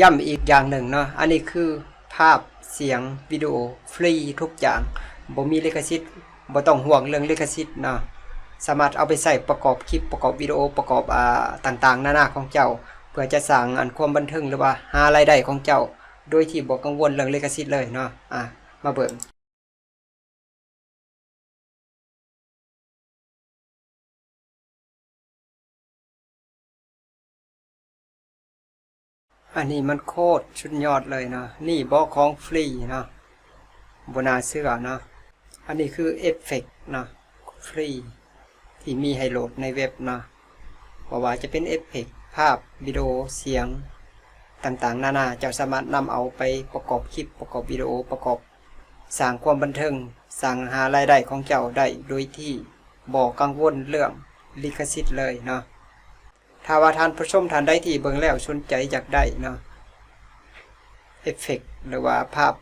ย้ำอีกอย่างหนึ่งเนาะอันนี้คือภาพเสียงวิดีโอฟรีทุกอย่างบ่มีลิขสิทธิ์บ่ต้องห่วงเรื่องลิขสิทธิ์เนาะสามารถเอาไปใส่ประกอบคลิปประกอบวิดีโอประกอบอ่าต่างๆ นานาของเจ้า เพื่อจะสร้างอันความบันเทิงหรือว่าหารายได้ของเจ้า โดยที่บ่กังวลเรื่องลิขสิทธิ์เลยเนาะอะมาเบิ่ง อันนี้มันโคตรชุดยอดเลยนะนี่บอกของฟรีนะบนาเสื้อนะอันนี้คือเอฟเฟกต์นะฟรีที่มีให้โหลดในเว็บนะว่าว่าจะเป็นเอฟเฟกต์ภาพวิดีโอเสียงต่างๆ นานาเจ้าสามารถนำเอาไปประกอบคลิปประกอบวิดีโอประกอบสร้างความบันเทิงสร้างหารายได้ของเจ้าได้โดยที่บอกกังวลเรื่องลิขสิทธิ์เลยเนาะ ถ้าว่าท่านผู้ชมท่านใดที่เบิ่งแล้วสนใจอยากได้เนาะเอฟเฟกต์หรือว่าภาพ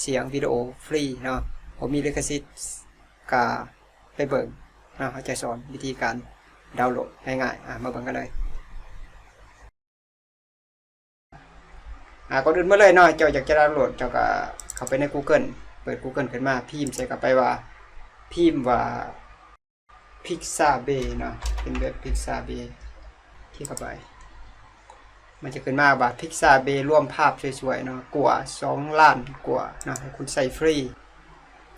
เสียงวิดีโอฟรีเนาะผมมีลิขสิทธิ์กาไปเบิ่งเนาะเขาจะสอนวิธีการดาวน์โหลดง่ายๆอะมาเบิ่งกันเลยอะก่อนอื่นมื่อเลยเนาะเจ้าอยากจะดาวน์โหลดเจ้าก็เข้าไปใน Google เปิด Google ขึ้นมาพิมพ์ใส่กลับไปว่าพิมพ์ว่า Pixabay เนาะเป็นเว็บ Pixabay คลิกเข้าไป มันจะขึ้นมาว่าพิกซาเบร่วมภาพสวยๆเนาะกว่า2ล้านกว่าเนาะให้คุณใส่ฟรี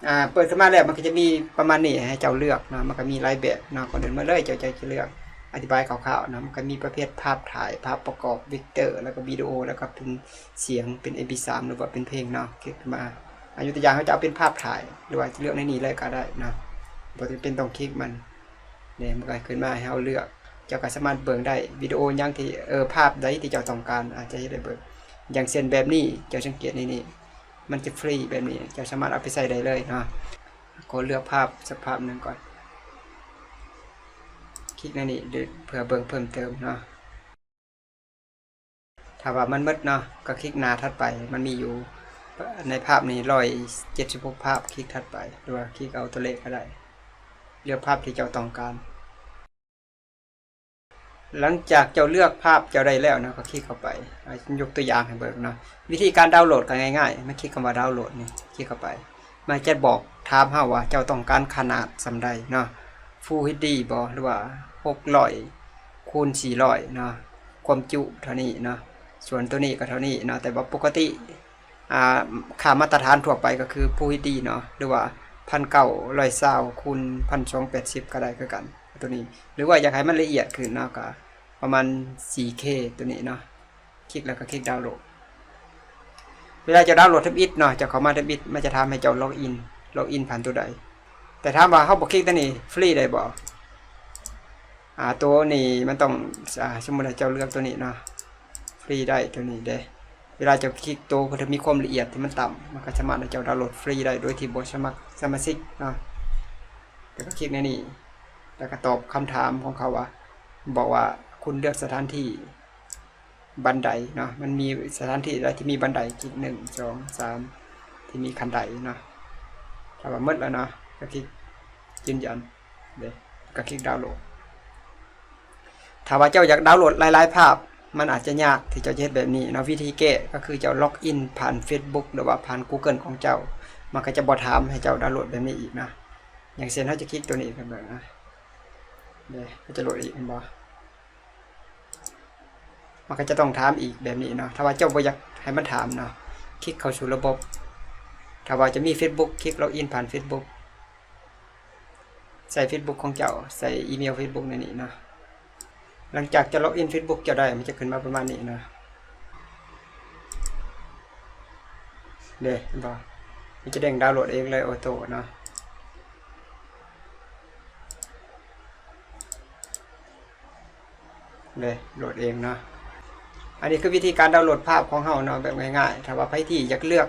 อ่าเปิดขึ้นมาแล้วมันก็จะมีประมาณนี้ให้เจ้าเลือกเนาะมันก็มีหลายแบบเนาะก่อนเดินมาเลยเจ้าจะเลือกอธิบายคร่าวๆเนาะมันก็มีประเภทภาพถ่ายภาพประกอบวิกเตอร์ แล้วก็วิดีโอแล้วก็เป็นเสียงเป็น MP3 หรือว่าเป็นเพลงเนาะคลิกขึ้นมาอายุตัวอย่างเขาจะเอาเป็นภาพถ่ายหรือว่าจะเลือกในนี้เลยก็ได้เนาะบ่จำเป็นต้องคลิกมันเนี่ยมันก็ขึ้นมาให้เราเลือก เจ้าก็สามารถเบิ่งได้วิดีโอยังที่เออภาพใดที่เจ้าต้องการอาจจะได้เบิ่งอย่างเช่นแบบนี้เจ้าสังเกตในนี้มันจะฟรีแบบนี้เจ้าสามารถเอาไปใส่ได้เลยเนาะก็เลือกภาพสักภาพหนึ่งก่อน คลิกในนี้เพื่อเบิ่งเพิ่มเติมเนาะถ้าว่ามันมืดเนาะก็คลิกหน้าถัดไปมันมีอยู่ในภาพนี้ร้อยเจ็ดสิบหกภาพคลิกถัดไปหรือว่าคลิกเอาตัวเลขก็ได้ เลือกภาพที่เจ้าต้องการ หลังจากเจ้าเลือกภาพเจ้าได้แล้วนะก็คลิกเข้าไปยกตัวอย่างให้เบิ่งเนาะวิธีการดาวน์โหลดก็ง่ายๆไมาคลิกคำว่าดาวน์โหลดนี่คลิกเข้าไปมันจะบอกถามเฮาว่าเจ้าต้องการขนาดสำใดเนาะ Full HD บ่หรือว่า600คูณ400เนาะความจุเท่านี้เนาะส่วนตัวนี้ก็เท่านี้เนาะแต่ว่าปกติอ่าค่ามาตรฐานทั่วไปก็คือ Full HD เนาะหรือว่า1920คูณ1280ก็ได้คือกัน ตัวนี้ หรือว่าอยากให้มันละเอียดขึ้นเนาะก็ประมาณ 4K ตัวนี้เนาะคลิกแล้วก็คลิกดาวน์โหลด เวลาจะดาวน์โหลดทับอิฐเนาะจะเข้ามาทับอิฐมันจะทำให้เจ้าล็อกอินล็อกอินผ่านตัวใด แต่ถ้ามว่าเขาบอกคลิกตัวนี้ฟรีได้บ่อ่าตัวนี้มันต้องอ่าสมมติเจ้าเลือกตัวนี้เนาะฟรีได้ตัวนี้เด้เวลาจ้าคลิกตัวมันจะมีความละเอียดที่มันต่ำมันก็สามารถให้เจ้าดาวน์โหลดฟรีได้โดยที่บ่สมัครสมาชิกเนาะแล้วก็คลิกในนี้ แล้วก็ตอบคำถามของเขาว่า บอกว่าคุณเลือกสถานที่บันไดเนาะมันมีสถานที่อะไรที่มีบันไดคลิกหนึ่งสองสามที่มีคันไดเนาะถ้าว่ามืดแล้วเนาะก็คลิกยืนยันเดี๋ยวก็คลิกดาวน์โหลดถ้าว่าเจ้าอยากดาวน์โหลดหลายๆภาพ มันอาจจะยากที่เจ้าจะเฮ็ดแบบนี้เนาะวิธีแก้ก็คือเจ้าล็อกอินผ่าน Facebook หรือว่าผ่าน Google ของเจ้า มันก็จะบ่ถามให้เจ้าดาวน์โหลดแบบนี้อีกนะอย่างเช่นถ้าจะคลิกตัวนี้กันแบบนะ เดี๋ยวก็จะโหลดอีกเห็นบ่มันก็จะต้องถามอีกแบบนี้เนาะถ้าว่าเจ้าบ่อยากให้มันถามเนาะคลิกเข้าสู่ระบบ ถ้าว่าจะมี Facebook คลิกล็อกอินผ่าน Facebook ใส่ Facebook ของเจ้าใส่อีเมล Facebook ในนี้เนาะหลังจากจะล็อกอิน Facebook เจ้าได้มันจะขึ้นมาประมาณนี้เนาะเด้เห็นบ่มันจะเด้งดาวน์โหลดเองเลยออโต้เนาะ เลยโหลดเองเนาะอันนี้คือวิธีการดาวน์โหลดภาพของเฮาเนาะแบบง่ายๆถ้าว่าใครที่อยากเลือก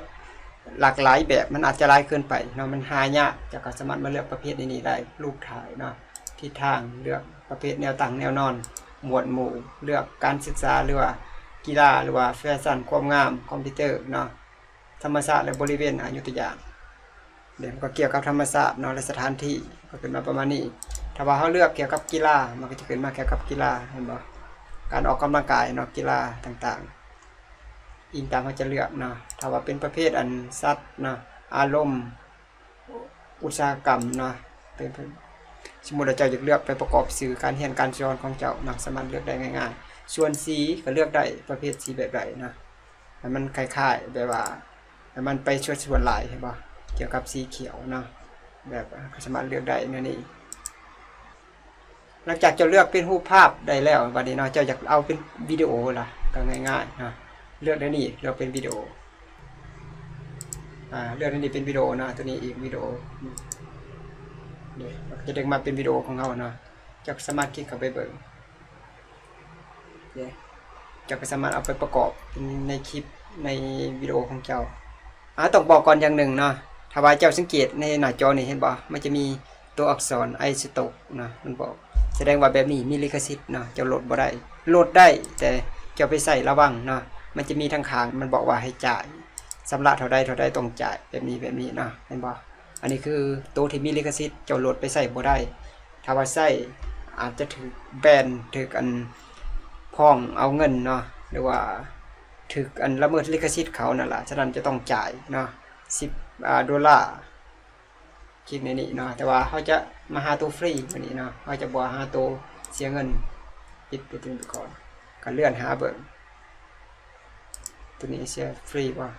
หลากหลายแบบมันอาจจะลายเกินไปเนาะมันหายากจะก็สามารถมาเลือกประเภทนี้ได้รูปถ่ายเนาะทิศทางเลือกประเภทแนวตั้งแนวนอน หมวดหมู่เลือกการศึกษาหรือว่ากีฬาหรือว่าแฟชั่นความงามคอมพิวเตอร์เนาะธรรมศาสตร์และบริเวณอายุตัวอย่างเดี๋ยวก็เกี่ยวกับธรรมศาสตร์เนาะและสถานที่ก็ขึ้นมาประมาณนี้ ถ้าว่าเขาเลือกเกี่ยวกับกีฬามันก็จะขึ้นมาเกี่ยวกับกีฬาเห็นบ่ การออกกำลังกายเนาะกีฬาต่างๆ อิงตามเขาจะเลือกเนาะถ้าว่าเป็นประเภทอันสัตว์เนาะอารมณ์อุตสาหกรรมเนาะเป็นสมมุติว่าเจ้าอยากเลือกไปประกอบสื่อการเรียนการสอนของเจ้าเนาะสามารถเลือกได้ง่ายๆ ส่วนสีก็เลือกได้ประเภทสีแบบใดเนาะให้มันคล้ายๆแบบว่าให้มันไปชวนชวนหลายเห็นบ่เกี่ยวกับสีเขียวเนาะแบบสามารถเลือกได้นั่นเอง หลังจากจะเลือกเป็นรูปภาพได้แล้วบัดนี้เนาะเจ้าอยากเอาเป็นวิดีโอล่ะก็ง่ายๆนะเลือกได้นี่เลือกเป็นวิดีโออ่าเลือกอันนี้เป็นวิดีโอนะตัวนี้อีกวิดีโอเนี่ยเราก็จะดึงมาเป็นวิดีโอของเราเนาะจะสามารถคลิกเข้าไปเบิ่งเนี่ยจะก็สามารถเอาไปประกอบในคลิปในวิดีโอของเจ้าอ่าต้องบอกก่อนอย่างหนึ่งเนาะถ้าว่าเจ้าสังเกตในหน้าจอนี่เห็นบ่มันจะมีตัวอักษรไอสโตกนะมันบอก ดงว่าแบบนี้มีลิขสิทธิ์เนาะจ้าโหลดบ่ได้โหลดได้แต่จ้าไปใส่ระวังเนาะมันจะมีทางขางมันบอกว่าให้จ่ายสำหรับเท่าใดเท่าใดต้องจ่ายแบบนี้แบบนี้เนาะเห็นบ่อันนี้คือตัวที่มีลิขสิทธิ์จ้าโหลดไปใส่บ่ได้ ถ้าว่าใส่อาจจะถูกแบนถูกอันพ้องเอาเงินเนาะหรือว่าถูกอันละเมิดลิขสิทธิ์เขานั่นแหละฉะนั้นจะต้องจ่ายเนาะ10อ่าดอลลาร์คลิกในนี้เนาะแต่ว่าเขาจะ มาหาตัวฟรีวันนี้เนาะเขาจะบ่หาตัวเสียเงินปิดไปตัวนี้ไปก่อนก็เลื่อนหาเบิ่งตัวนี้เสียฟรีป่ะ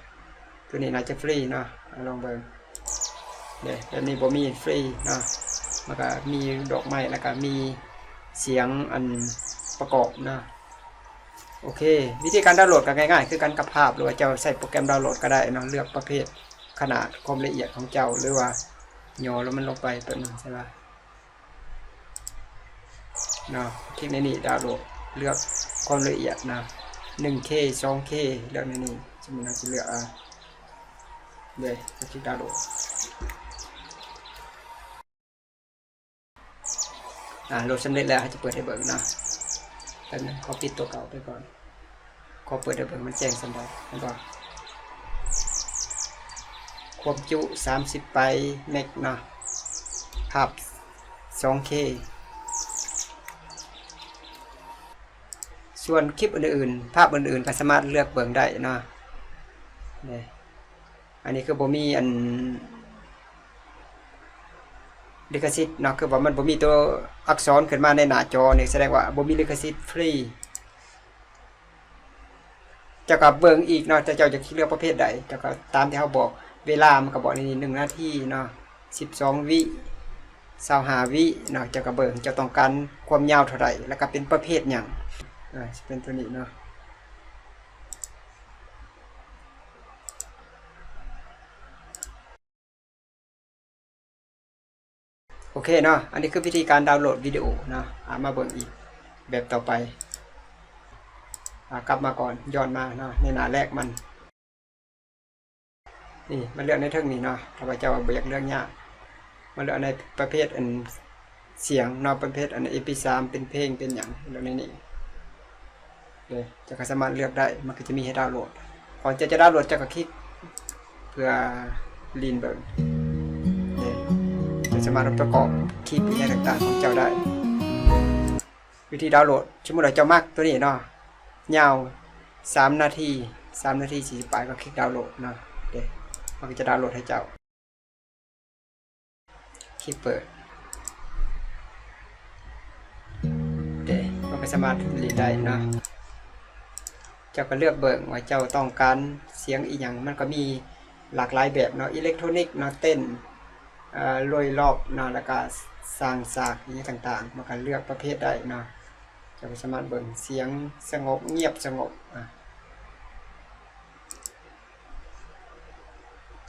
ตัวนี้น่าจะฟรีเนาะลองเบิ่งเดี๋ยวแบบนี้บ่มีฟรีเนาะมันก็มีดอกไม้แล้วก็มีเสียงอันประกอบเนาะโอเค วิธีการดาวน์โหลดก็ง่ายๆ คือการกับภาพหรือว่าเจ้าใส่โปรแกรมดาวน์โหลดก็ได้เนาะเลือกประเภทขนาดความละเอียดของเจ้าหรือว่าย่อแล้วมันลงไปตัวนึงใช่ปะ นาะคลิกในนี้ดาวน์โหลดเลือกความละเอียดนะ 1K 2K เลือกในนี้สมมติเราจะเลือกอะเลยก็คลิกดาวน์โหลดอ่าโหลดสำเร็จแล้วจะเปิดให้เบิ่งนะแป๊บนึงขอปิดตัวเก่าไปก่อนขอเปิดให้เบิ่งมันแจ้งสันดานเห็นป่ะความจุ 30 ไปเมกนะภาพ 2K ส่วนคลิปอื่นๆ ภาพอื่นๆก็สามารถเลือกเบิ่งได้เนาะนี่อันนี้คือบ่มีอันลิขสิทธิ์เนาะคือว่ามันบ่มีตัวอักษรขึ้นมาในหน้าจอนี่แสดงว่าบ่มีลิขสิทธิ์ฟรีจ้าก็เบิ่งอีกเนาะแต่เจ้าจะเลือกประเภทใดจ้าก็ตามที่เขาบอกเวลามันก็บอกในนี้1นาทีเนาะ12วิ25วิเนาะจ้าก็เบิ่งจ้าต้องการความยาวเท่าไหร่แล้วก็เป็นประเภทหยัง อ่าจะเป็นตัวนี้เนาะโอเคเนาะ อันนี้คือวิธีการดาวน์โหลดวิดีโอเนาะอ่ามาเบิ่งอีกแบบต่อไปอกลับมาก่อนย้อนมาเนาะในหน้าแรกมัน นี่มันเลือกในเทิงนี้เนาะถ้าว่าเจ้าบ่อยกเลือกยากมันเลือกในประเภทอันเสียงเนาะประเภทอัน MP3 เป็นเพลงเป็นหยังเลือกในนี้ เลยจะก็สามารถเลือกได้ มันก็จะมีให้ดาวน์โหลดก่อนจะจะดาวน์โหลดจะก็คลิก เพื่อลีนเบิร์เนี่ยจะสามารถประกอบคลิปอะไรต่างๆของเจ้าได้ วิธีดาวน์โหลดสมมติเราเจ้ามากตัวนี้เนาะยาว3นาที3นาที40ปลายก็คลิกดาวน์โหลดเนาะเดี๋ยวมันก็จะดาวน์โหลดให้เจ้า คลิกเปิดเดี๋ยวมันก็สามารถลีนได้เนาะ เจ้าก็เลือกเบิ่งว่าเจ้าต้องการเสียงอีหยังมันก็มีหลากหลายแบบเนาะอิเล็กทรอนิกส์เนาะเต้นลอยรอบเนาะแล้วก็สร้างสากอย่างนี้ต่างๆมันก็เลือกประเภทได้เนาะเจ้าก็สามารถเบิ่งเสียงสงบเงียบสงบอะ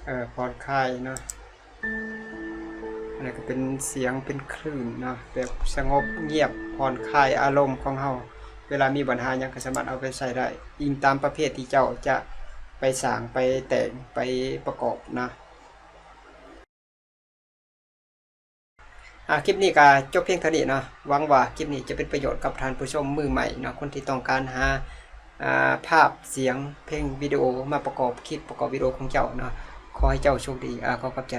เออผ่อนคลายเนาะอันนี้ก็เป็นเสียงเป็นคลื่นเนาะแบบสงบเงียบผ่อนคลายอารมณ์ของเฮา วลามีปัญหายังก็สามารถเอาไปใส่ได้อิงตามประเภทที่เจ้าจะไปสร้างไปแต่งไปประกอบนะอ่าคลิปนี้ก็จบเพียงเท่านี้เนาะหวังว่าคลิปนี้จะเป็นประโยชน์กับท่านผู้ชมมือใหม่เนาะคนที่ต้องการหาภาพเสียงเพลงวิดีโอมาประกอบคลิปประกอบวิดีโอของเจ้าเนาะขอให้เจ้าโชคดีอ่าขอขอบใจ